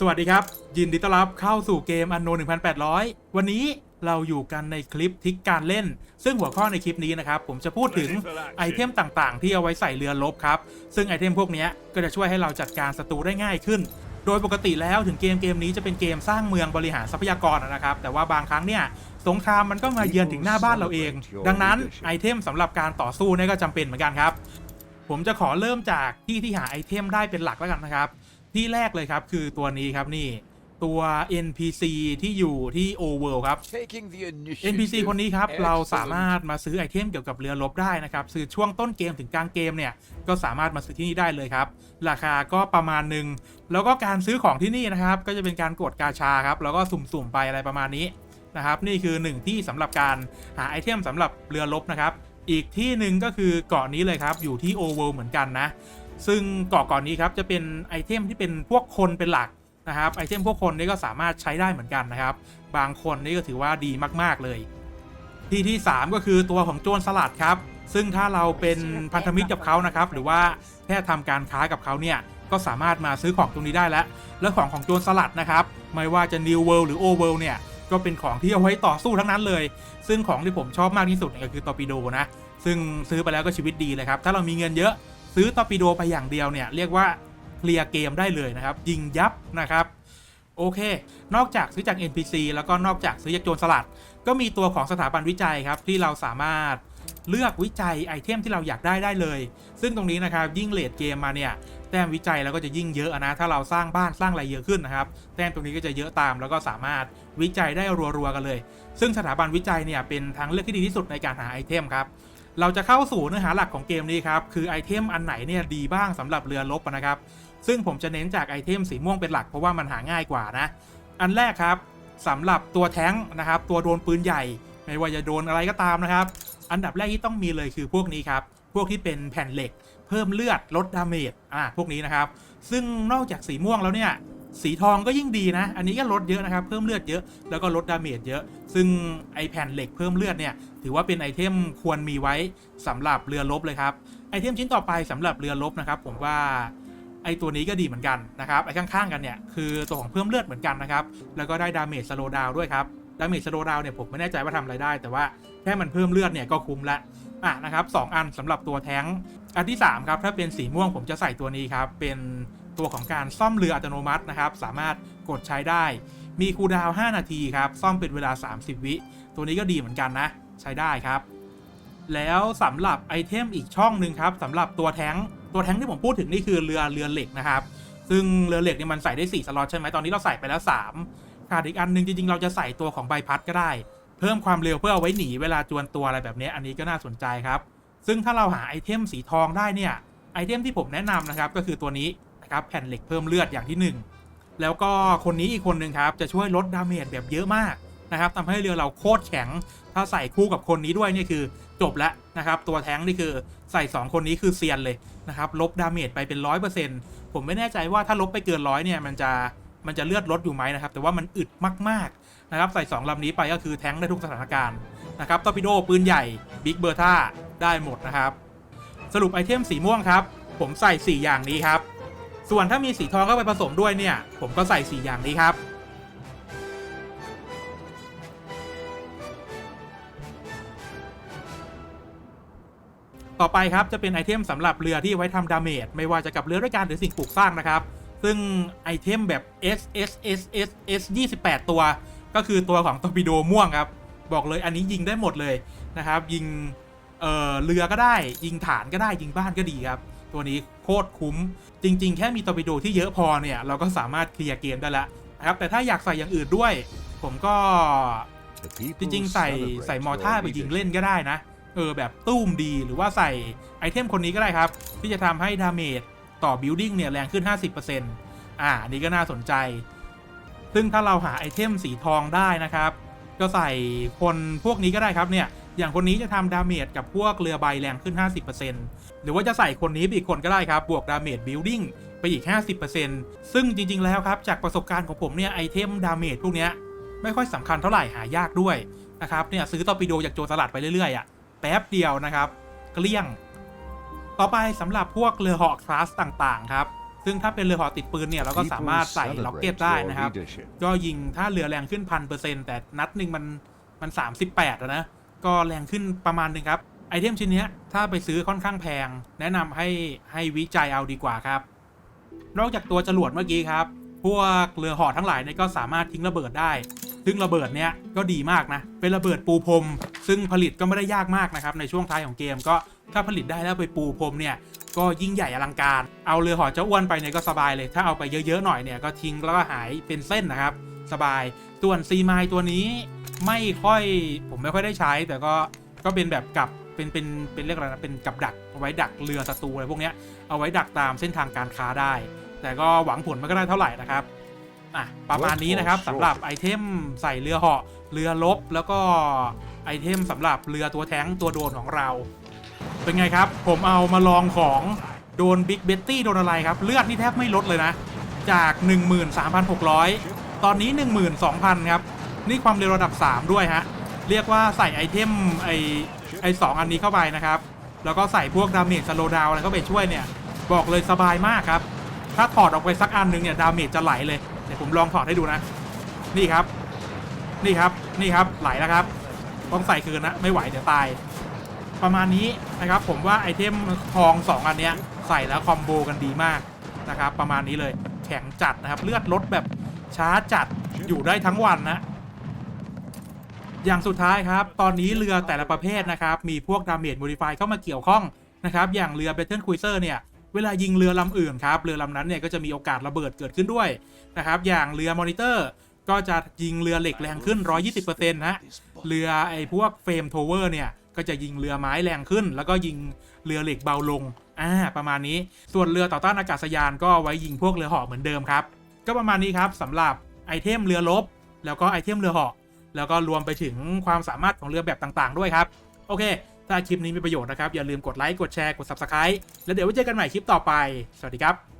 สวัสดีครับ ยินดีต้อนรับเข้าสู่เกมอันโน1800 วันนี้เราอยู่กันในคลิปทิกการเล่น ซึ่งหัวข้อในคลิปนี้นะครับ ผมจะพูดถึงไอเทมต่างๆ ที่เอาไว้ใส่เรือรบครับ ซึ่งไอเทมพวกเนี้ยก็จะช่วยให้เราจัดการศัตรูได้ง่ายขึ้น โดยปกติแล้วถึงเกมเกมนี้จะเป็นเกมสร้างเมืองบริหารทรัพยากรนะครับ แต่ว่าบางครั้งเนี่ยสงครามมันก็มาเยือนถึงหน้าบ้านเราเอง ดังนั้นไอเทมสำหรับการต่อสู้เนี่ยก็จำเป็นเหมือนกันครับ ผมจะขอเริ่มจากที่ที่หาไอเทมได้เป็นหลักแล้วกันนะครับ ที่แรกเลยครับ คือตัวนี้ครับนี่ตัว NPC ที่อยู่ที่ Overworld ครับ NPC คนนี้ครับเราสามารถมาซื้อไอเทมเกี่ยวกับเรือรบได้นะครับซื้อช่วงต้นเกมถึงกลางเกมเนี่ยก็สามารถมาซื้อที่นี่ได้เลยครับ ราคาก็ประมาณหนึ่งแล้วก็การซื้อของที่นี่นะครับ ก็จะเป็นการกดกาชาครับแล้วก็สุ่มๆไปอะไรประมาณนี้นะครับนี่คือหนึ่งที่สำหรับการหาไอเทมสำหรับเรือรบนะครับ อีกที่หนึ่งก็คือเกาะนี้เลยครับอยู่ที่ Overworld เหมือนกันนะ ซึ่งเกาะก่อนนี้ครับจะเป็นไอเทมที่เป็นพวกคนเป็นหลักนะครับไอเทมพวกคนนี่ก็สามารถใช้ได้เหมือนกันนะครับ บางคนนี่ก็ถือว่าดีมาก ๆเลย ที่ที่ 3 ก็คือตัวของโจรสลัดครับ ซึ่งถ้าเราเป็นพันธมิตรกับเขานะครับ หรือว่าแค่ทำการค้ากับเขาเนี่ยก็สามารถมาซื้อของตรงนี้ได้แล้วแล้วของของโจรสลัดนะครับ ไม่ว่าจะ New World หรือ Old World เนี่ยก็เป็นของที่เอาไว้ต่อสู้ทั้งนั้นเลย ซึ่งของที่ผมชอบมากที่สุดเนี่ยก็คือตอร์ปิโดนะ ซึ่งซื้อไปแล้วก็ชีวิตดีเลยครับ ถ้าเรามีเงินเยอะ ซื้อตอปิโดไปอย่างเดียวเนี่ยเรียกว่าเคลียร์เกมได้เลยนะครับ ยิงยับนะครับ โอเค นอกจากซื้อจาก NPC แล้วก็นอกจากซื้อจากโจรสลัด ก็มีตัวของสถาบันวิจัยครับที่เราสามารถเลือกวิจัยไอเทมที่เราอยากได้ได้เลย ซึ่งตรงนี้นะครับยิ่งเลดเกมมาเนี่ยแต้มวิจัยเราก็จะยิ่งเยอะนะ ถ้าเราสร้างบ้านสร้างอะไรเยอะขึ้นนะครับ แต้มตรงนี้ก็จะเยอะตาม แล้วก็สามารถวิจัยได้รัวๆกันเลย ซึ่งสถาบันวิจัยเนี่ยเป็นทางเลือกที่ดีที่สุดในการหาไอเทมครับ เราจะเข้าสู่เนื้อหาหลักของเกมนี้ครับ คือไอเทมอันไหนเนี่ยดีบ้างสำหรับเรือรบนะครับ ซึ่งผมจะเน้นจากไอเทมสีม่วงเป็นหลักเพราะว่ามันหาง่ายกว่านะ อันแรกครับสำหรับตัวแท้งนะครับ ตัวโดนปืนใหญ่ ไม่ว่าจะโดนอะไรก็ตามนะครับ อันดับแรกที่ต้องมีเลยคือพวกนี้ครับ พวกที่เป็นแผ่นเหล็ก เพิ่มเลือดลดดาเมจ อะพวกนี้นะครับ ซึ่งนอกจากสีม่วงแล้วเนี่ย สีทองก็ยิ่งดีนะ อันนี้ก็ลดเยอะนะครับ เพิ่มเลือดเยอะ แล้วก็ลดดาเมจเยอะ ซึ่งไอแผ่นเหล็กเพิ่มเลือดเนี่ย ถือว่าเป็นไอเทมควรมีไว้สำหรับเรือรบเลยครับ ไอเทมชิ้นต่อไปสำหรับเรือรบนะครับ ผมว่าไอตัวนี้ก็ดีเหมือนกันนะครับ ไอข้างๆกันเนี่ยคือตัวของเพิ่มเลือดเหมือนกันนะครับ แล้วก็ได้ดาเมจสโลดาวด้วยครับ ดาเมจสโลดาวเนี่ยผมไม่แน่ใจว่าทำอะไรได้ แต่ว่าแค่มันเพิ่มเลือดเนี่ยก็คุ้มละอะนะครับสองอันสำหรับตัวแท้งอันที่ 3 ครับ ถ้าเป็นสีม่วงผมจะใส่ตัวนี้ครับ เป็น ตัวของการซ่อมเรืออัตโนมัตินะครับ สามารถกดใช้ได้ มีคูลดาวน์5นาทีครับ ซ่อมเป็นเวลา 30 วิ ตัวนี้ก็ดีเหมือนกันนะ ใช้ได้ครับ แล้วสำหรับไอเทมอีกช่องหนึ่งครับสำหรับตัวแท้งตัวแท้งที่ผมพูดถึงนี่คือเรือเรือเหล็กนะครับ ซึ่งเรือเหล็กเนี่ยมันใส่ได้ 4 สล็อตใช่ไหมตอนนี้เราใส่ไปแล้ว 3 ขาดอีกอันหนึงจริงๆ เราจะใส่ตัวของใบพัดก็ได้ เพิ่มความเร็วเพื่อเอาไว้หนีเวลาจวนตัวอะไรแบบนี้ อันนี้ก็น่าสนใจครับ ซึ่งถ้าเราหาไอเทมสีทองได้เนี่ยไอเทมที่ผมแนะนำนะครับก็คือตัวนี้ นะครับแผ่นเหล็กเพิ่มเลือดอย่างที่ 1 แล้วก็คนนี้อีกคนหนึ่งครับจะช่วยลดดาเมจแบบเยอะมากนะครับทำให้เรือเราโคตรแข็ง ถ้าใส่คู่กับคนนี้ด้วยนี่คือจบแล้วนะครับตัวแท้งนี่คือใส่ 2 คนนี้คือเซียนเลยนะครับลบดาเมจไปเป็นร้อยเปอร์เซ็นต์ผมไม่แน่ใจว่าถ้าลบไปเกินร้อยเนี่ยมันจะมันจะเลือดลดอยู่ไหมนะครับแต่ว่ามันอึดมากๆนะครับใส่ 2ลำนี้ไปก็คือแท้งได้ทุกสถานการณ์นะครับตอร์ปิโดปืนใหญ่บิ๊กเบอร์ท่าได้หมดนะครับ สรุปไอเทมสีม่วงครับ ผมใส่ 4 อย่างนี้ครับ ส่วนถ้ามีสีทองเข้าไปผสมด้วยเนี่ย ผมก็ใส่4อย่างนี้ครับ ต่อไปครับจะเป็นไอเทมสำหรับเรือที่ไว้ทำดาเมจไม่ว่าจะกับเรือด้วยกันหรือสิ่งปลูกสร้างนะครับ ซึ่งไอเทมแบบ S S S S S 28 ตัว ก็คือตัวของตอร์ปิโดม่วงครับ บอกเลยอันนี้ยิงได้หมดเลยนะครับ ยิงเออเรือก็ได้ยิงฐานก็ได้ยิงบ้านก็ดีครับ ตัวนี้โคตรคุ้ม จริง ๆ แค่มีตอร์ปิโดที่เยอะพอเนี่ย เราก็สามารถเคลียร์เกมได้ล้วนะครับแต่ถ้าอยากใส่อย่างอื่นด้วย ผมก็จริง ๆ ใส่ใส่มอท่าไปยิงเล่นก็ได้นะ เออแบบตุ้มดีหรือว่าใส่ไอเทมคนนี้ก็ได้ครับ ที่จะทำให้ดาเมจต่อบิลดิ้งเนี่ยแรงขึ้น 50%อ่านนี้ก็น่าสนใจ ซึ่งถ้าเราหาไอเทมสีทองได้นะครับ ก็ใส่คนพวกนี้ก็ได้ครับเนี่ย อย่างคนนี้จะทำดาเมจกับพวกเรือใบแรงขึ้น 50%หรือว่าจะใส่คนนี้ไปอีกคนก็ได้ครับ บวกดาเมจบิลดิ้งไปอีก 50%ซึ่งจริง ๆ แล้วครับจากประสบการณ์ของผมเนี่ยไอเทมดาเมจพวกเนี้ยไม่ค่อยสำคัญเท่าไหร่หายากด้วยนะครับเนี่ยซื้อตอร์ปิโดจากโจรสลัดไปเรื่อยๆอะแป๊บเดียวนะครับเกลี้ยง ต่อไปสำหรับพวกเรือเหาะคลาสต่างๆครับซึ่งถ้าเป็นเรือเหอติดปืนเนี่ยเราก็สามารถใส่ล็อกเก็ตได้นะครับ ก็ยิงถ้าเรือแรงขึ้นพันเปอร์เซ็นต์แต่นัดหนึ่งมันมันสามสิบแปดนะ ก็แรงขึ้นประมาณหนึงครับ ไอเทมชิ้นนี้ถ้าไปซื้อค่อนข้างแพง แนะนำให้ให้วิจัยเอาดีกว่าครับ นอกจากตัวจรวดเมื่อกี้ครับ พวกเรือหอทั้งหลายเนี่ยก็สามารถทิ้งระเบิดได้ ซึ่งระเบิดเนี้ยก็ดีมากนะ เป็นระเบิดปูพรม ซึ่งผลิตก็ไม่ได้ยากมากนะครับในช่วงท้ายของเกมก็ถ้าผลิตได้แล้วไปปูพรมเนี่ยก็ยิ่งใหญ่อลังการ เอาเรือหอเจ้าอ้วนไปเนี่ยก็สบายเลย ถ้าเอาไปเยอะๆหน่อยเนี่ยก็ทิ้งแล้วก็หายเป็นเส้นนะครับ สบาย ส่วนซีไมล์ตัวนี้ไม่ค่อยผมไม่ค่อยได้ใช้ แต่ก็ก็เป็นแบบกับเป็นเป็นเป็นเรียกอะไรนะเป็นกับดักเอาไว้ดักเรือศัตรูอะไรพวกเนี้ยเอาไว้ดักตามเส้นทางการค้าได้ แต่ก็หวังผลมันก็ได้เท่าไหร่นะครับอะประมาณนี้นะครับสำหรับไอเทมใส่เรือเหาะเรือลบแล้วก็ไอเทมสำหรับเรือตัวแท้งตัวโดนของเรา เป็นไงครับ ผมเอามาลองของโดนบิ๊กเบตตี้โดนอะไรครับ เลือดนี่แทบไม่ลดเลยนะ จาก 13,600 ตอนนี้ 12,000 ครับ นี่ความเร็วระดับ 3 ด้วยฮะ เรียกว่าใส่ไอเทมไอไอสองอันนี้เข้าไปนะครับ แล้วก็ใส่พวกดาเมจสโลดาวอะไรเข้าไปช่วยเนี่ย บอกเลยสบายมากครับ ถ้าถอดออกไปสักอันหนึงเนี่ยดาเมจจะไหลเลย เดี๋ยวผมลองถอดให้ดูนะ นี่ครับ นี่ครับ นี่ครับ ไหลแล้วครับ ต้องใส่คืนนะ ไม่ไหวเดี๋ยวตาย ประมาณนี้นะครับ ผมว่าไอเทมทอง 2 อันเนี้ยใส่แล้วคอมโบกันดีมากนะครับ ประมาณนี้เลย แข็งจัดนะครับ เลือดลดแบบ ช้าจัดอยู่ได้ทั้งวันนะ อย่างสุดท้ายครับ ตอนนี้เรือแต่ละประเภทนะครับ มีพวกดาเมจโมดิฟายเข้ามาเกี่ยวข้องนะครับ อย่างเรือ Battle Cruiser เนี่ย เวลายิงเรือลำอื่นครับ เรือลำนั้นเนี่ยก็จะมีโอกาสระเบิดเกิดขึ้นด้วยนะครับ อย่างเรือมอนิเตอร์ก็จะยิงเรือเหล็กแรงขึ้น 120%นะเรือไอ้พวกเฟรมโทเวอร์เนี่ยก็จะยิงเรือไม้แรงขึ้น แล้วก็ยิงเรือเหล็กเบาลง อ่า ประมาณนี้ ส่วนเรือต่อต้านอากาศยานก็ไว้ยิงพวกเรือเหาะเหมือนเดิมครับ ก็ประมาณนี้ครับสำหรับไอเทมเรือลบ แล้วก็ไอเทมเรือเหาะแล้วก็รวมไปถึงความสามารถของเรือแบบต่างๆ ด้วยครับ โอเค ถ้าคลิปนี้มีประโยชน์นะครับ อย่าลืมกดไลค์กดแชร์กด Subscribe แล้วเดี๋ยวไว้เจอกันใหม่คลิปต่อไป สวัสดีครับ